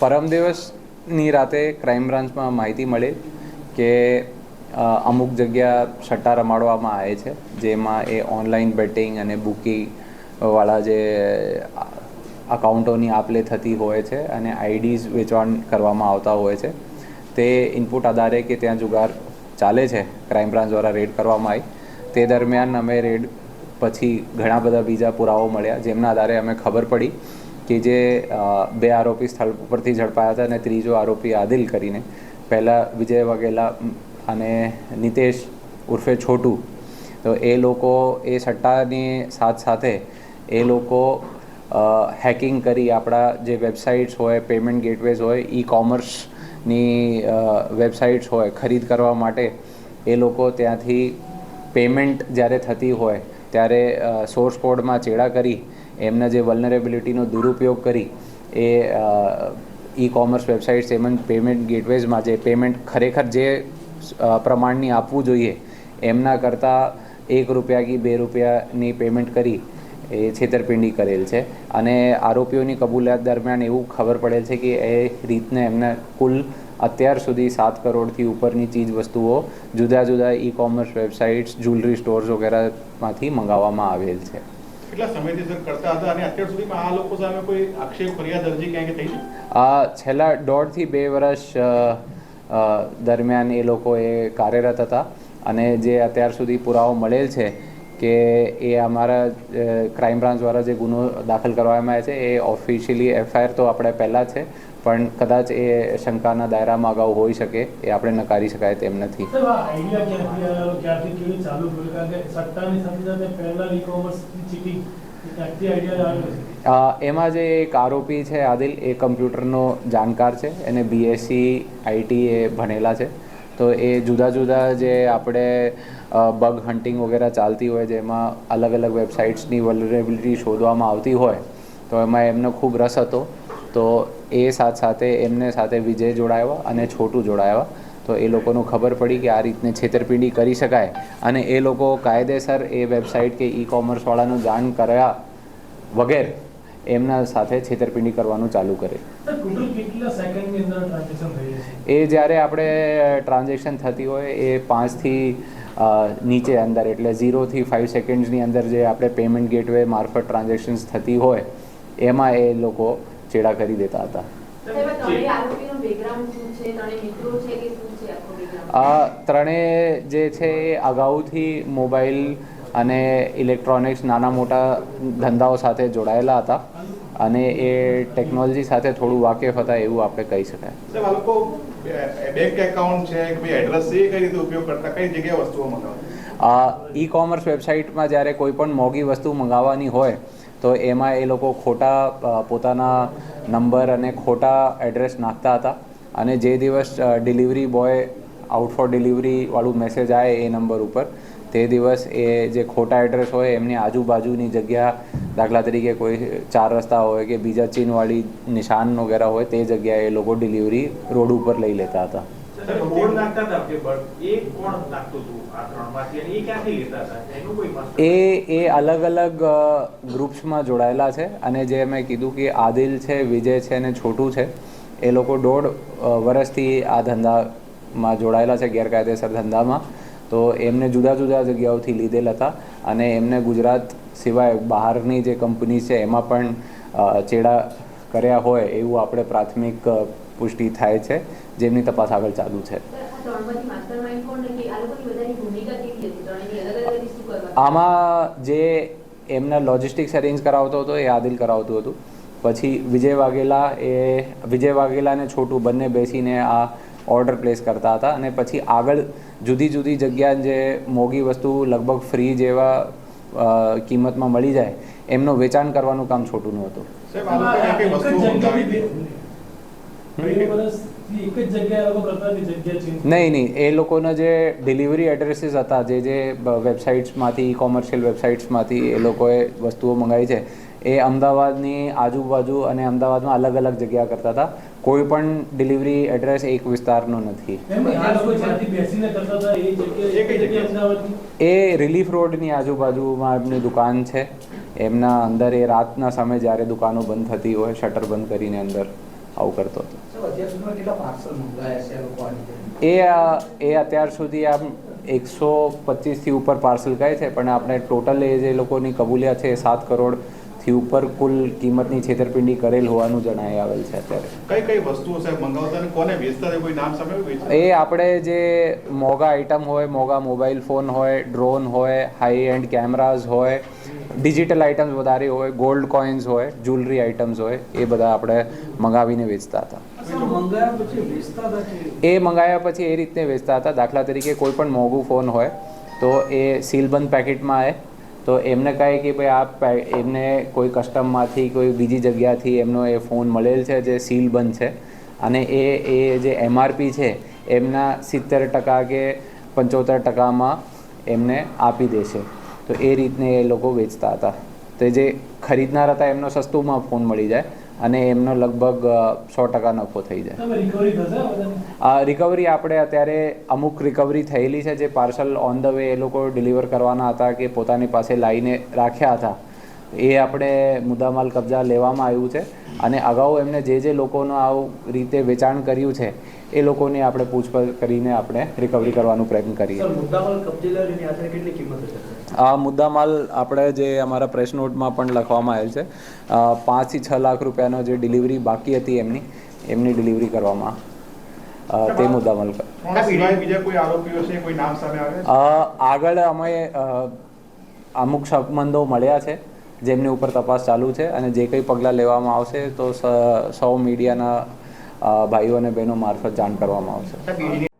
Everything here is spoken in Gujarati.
પરમ દિવસની રાતે ક્રાઇમ બ્રાન્ચમાં માહિતી મળી કે અમુક જગ્યા સટ્ટા રમાડવામાં આવે છે, જેમાં એ ઓનલાઈન બેટિંગ અને બુકિંગ વાળા જે અકાઉન્ટોની આપલે થતી હોય છે અને આઈડીઝ વેચવાણ કરવામાં આવતા હોય છે. તે ઇનપુટ આધારે કે ત્યાં જુગાર ચાલે છે ક્રાઇમ બ્રાન્ચ દ્વારા રેડ કરવામાં આવી. તે દરમિયાન અમે રેડ પછી ઘણા બધા બીજા પુરાવો મળ્યા, જેમના આધારે અમે ખબર પડી કે જે બે આરોપી સ્થળ ઉપરથી ઝડપાયા હતા અને ત્રીજો આરોપી આદિલ કરીને. પહેલાં વિજય વાઘેલા અને નિતેશ ઉર્ફે છોટુ. તો એ લોકો, એ સટ્ટાની સાથ સાથે એ લોકો હેકિંગ કરી આપણા જે વેબસાઇટ્સ હોય પેમેન્ટ ગેટવેઝ હોય ઈ કોમર્સની વેબસાઇટ્સ હોય, ખરીદ કરવા માટે એ લોકો ત્યાંથી પેમેન્ટ જ્યારે થતી હોય, ત્યારે સોર્સ કોડમાં ચેડા કરી એમના જે વલનરેબિલિટીનો દુરુપયોગ કરી એ ઈ કોમર્સ વેબસાઇટ્સ તેમજ પેમેન્ટ ગેટવેઝમાં જે પેમેન્ટ ખરેખર જે પ્રમાણની આપવું જોઈએ, એમના કરતાં એક રૂપિયા કે બે રૂપિયાની પેમેન્ટ કરી એ છેતરપિંડી કરેલ છે. અને આરોપીઓની કબૂલાત દરમિયાન એવું ખબર પડેલ છે કે એ રીતને એમને કુલ અત્યાર સુધી સાત કરોડથી ઉપરની ચીજ વસ્તુઓ જુદા જુદા e commerce websites jewellery stores વગેરેમાંથી મંગાવવામાં આવેલ છે. આ છેલ્લા દોઢથી બે વર્ષ દરમિયાન એ લોકો એ કાર્યરત હતા અને જે અત્યાર સુધી પુરાવો મળેલ છે કે એ અમારા ક્રાઇમ બ્રાન્ચ દ્વારા જે ગુનો દાખલ કરવામાં આવે છે, એ ઓફિશિયલી એફઆઈઆર તો આપણે પહેલાં છે. પણ કદાચ એ શંકાના દાયરામાં અગાઉ હોઈ શકે એ આપણે નકારી શકાય તેમ નથી. એમાં જે એક આરોપી છે આદિલ એ કમ્પ્યુટરનો જાણકાર છે. એને બીએસસી આઈટી એ ભણેલા છે. તો એ જુદા જુદા જે આપણે બગ હન્ટિંગ વગેરે ચાલતી હોય જેમાં અલગ અલગ વેબસાઇટ્સની વલરેબિલિટી શોધવામાં આવતી હોય તો એમાં એમનો ખૂબ રસ હતો. તો એ સાથ સાથે એમને સાથે વિજય જોડાયા અને છોટું જોડાયા. તો એ લોકોનું ખબર પડી કે આ રીતને છેતરપિંડી કરી શકાય. અને એ લોકો કાયદેસર એ વેબસાઇટ કે ઈ કોમર્સવાળાનું જાણ કર્યા વગેરે એમના સાથે છેતરપિંડી કરવાનું ચાલુ કરે. એ જ્યારે આપણે ટ્રાન્ઝેક્શન થતી હોય એ પાંચથી નીચે અંદર એટલે ઝીરોથી ફાઇવ સેકન્ડ્સની અંદર જે આપણે પેમેન્ટ ગેટવે મારફત ટ્રાન્ઝેક્શન્સ થતી હોય એમાં એ લોકો ચેડા કરી દેતા હતા આ ત્રણેય આરોપીનો background શું છે? ત્રણેય મિત્રો છે કે શું છે આખો background? આ ત્રણેય જે છે એ અગાઉથી મોબાઈલ અને ઇલેક્ટ્રોનિક્સ નાના મોટા ધંધાઓ સાથે જોડાયેલા હતા અને એ ટેકનોલોજી સાથે થોડું વાકેફ હતા એવું આપણે કહી શકાય બેંક એકાઉન્ટ છે કે એડ્રેસ એ કઈ રીતે ઉપયોગ કરતા કઈ જગ્યાએ વસ્તુઓ મંગાવતા આ ઈ કોમર્સ વેબસાઇટમાં જ્યારે કોઈ પણ મોંઘી વસ્તુ મંગાવવાની હોય તો એમાં એ લોકો ખોટા પોતાના નંબર અને ખોટા એડ્રેસ નાખતા હતા અને જે દિવસ ડિલિવરી બોય આઉટ ફોર ડિલિવરીવાળું મેસેજ આવે એ નંબર ઉપર, તે દિવસ એ જે ખોટા એડ્રેસ હોય એમની આજુબાજુની જગ્યા દાખલા તરીકે કોઈ ચાર રસ્તા હોય કે બીજા ચીનવાળી નિશાન વગેરે હોય તે જગ્યાએ એ લોકો ડિલિવરી રોડ ઉપર લઈ લેતા હતા. એ એ અલગ અલગ ગ્રુપ્સમાં જોડાયેલા છે. અને જે મેં કીધું કે આદિલ છે વિજય છે અને છોટું છે એ લોકો દોઢ વર્ષથી આ ધંધામાં જોડાયેલા છે ગેરકાયદેસર ધંધામાં. તો એમને જુદા જુદા જગ્યાઓથી લીધેલ હતા. અને એમને ગુજરાત સિવાય બહારની જે કંપની છે એમાં પણ ચેડા કર્યા હોય એવું આપણે પ્રાથમિક પુષ્ટિ થાય છે જેમની તપાસ આગળ ચાલુ છે? આમાં જે એમના લોજિસ્ટિક્સ અરેન્જ કરાવતો હતો એ આદિલ કરાવતું હતું. પછી વિજય વાઘેલા એ વિજય વાઘેલા અને છોટું બંને બેસીને આ ઓર્ડર પ્લેસ કરતા હતા અને પછી આગળ જુદી જુદી જગ્યા જે મોંઘી વસ્તુ લગભગ ફ્રી જેવા કિંમતમાં મળી જાય એમનું વેચાણ કરવાનું કામ છોટું હતું. નહીં નહીં એ લોકોના જે ડિલિવરી એડ્રેસીસ હતા જે જે વેબસાઇટ્સમાંથી ઈ કોમર્શિયલ વેબસાઇટ્સમાંથી એ લોકોએ વસ્તુઓ મંગાવી છે એ અમદાવાદની આજુબાજુ અને અમદાવાદમાં અલગ અલગ જગ્યા કરતા હતા. કોઈ પણ ડિલિવરી એડ્રેસ એક વિસ્તારનો નથી. એ રિલીફ રોડની આજુબાજુમાં એમની દુકાન છે. એમના અંદર એ રાતના સમયે જ્યારે દુકાનો બંધ થતી હોય શટર બંધ કરીને અંદર. આવું કરતો હતો? એ એ અત્યાર સુધી આમ એકસો પચીસથી ઉપર પાર્સલ કહે છે પણ આપણે ટોટલ એ જે લોકોની કબૂલિયાત છે એ સાત કરોડથી ઉપર કુલ કિંમતની છેતરપિંડી કરેલ હોવાનું જણાઈ આવેલ છે અત્યારે. કઈ કઈ વસ્તુઓ સાહેબ મંગાવતા કોને વેચતા કોઈ નામ સામે એ આપણે જે મોંઘા આઇટમ હોય મોંઘા મોબાઈલ ફોન હોય ડ્રોન હોય હાઈ એન્ડ કેમેરાઝ હોય ડિજિટલ આઇટમ્સ વધારે હોય ગોલ્ડ કોઇન્સ હોય જ્વેલરી આઇટમ્સ હોય એ બધા આપણે મંગાવીને વેચતા હતા. એ મંગાવ્યા પછી એ રીતને વેચતા હતા. દાખલા તરીકે કોઈ પણ મોંઘું ફોન હોય તો એ સીલબંધ પેકેટમાં આવે. તો એમને કહે કે ભાઈ આ એમને કોઈ કસ્ટમમાંથી કોઈ બીજી જગ્યાથી એમનો એ ફોન મળેલ છે જે સીલબંધ છે. અને એ એ જે એમઆરપી છે એમના સિત્તેર ટકા કે પંચોતેર ટકામાં એમને આપી દેશે. તો એ રીતને એ લોકો વેચતા હતા. તો જે ખરીદનાર હતા એમનો સસ્તુમાં ફોન મળી જાય અને એમનો લગભગ સો ટકા નફો થઈ જાય. રિકવરી આપણે અત્યારે અમુક રિકવરી થયેલી છે જે પાર્સલ ઓન ધ વે એ લોકો ડિલિવર કરવાના હતા કે પોતાની પાસે લાવીને રાખ્યા હતા. એ આપણે મુદ્દામાલ કબજા લેવામાં આવ્યું છે. અને અગાઉ એમને જે જે લોકોનું આવું રીતે વેચાણ કર્યું છે એ લોકોની આપણે પૂછપરછ કરીને આપણે રિકવરી કરવાનો પ્રયત્ન કરીએ? આ મુદ્દામાલ આપણે જે અમારા પ્રેસ નોટમાં પણ લખવામાં આવેલ છે પાંચથી છ લાખ રૂપિયાનો જે ડિલિવરી બાકી હતી એમની એમની ડિલિવરી કરવામાં તે મુદ્દામાલ કર ત્રણ સિવાય બીજા કોઈ આરોપીઓ છે કોઈ નામ સામે આવે? છે અ, આગળ અમે અમુક સંબંધો મળ્યા છે. જેમની ઉપર તપાસ ચાલુ છે અને જે કંઈ પગલાં લેવામાં આવશે તો સ- મીડિયાના ભાઈઓ અને બહેનો મારફત જાણ કરવામાં આવશે.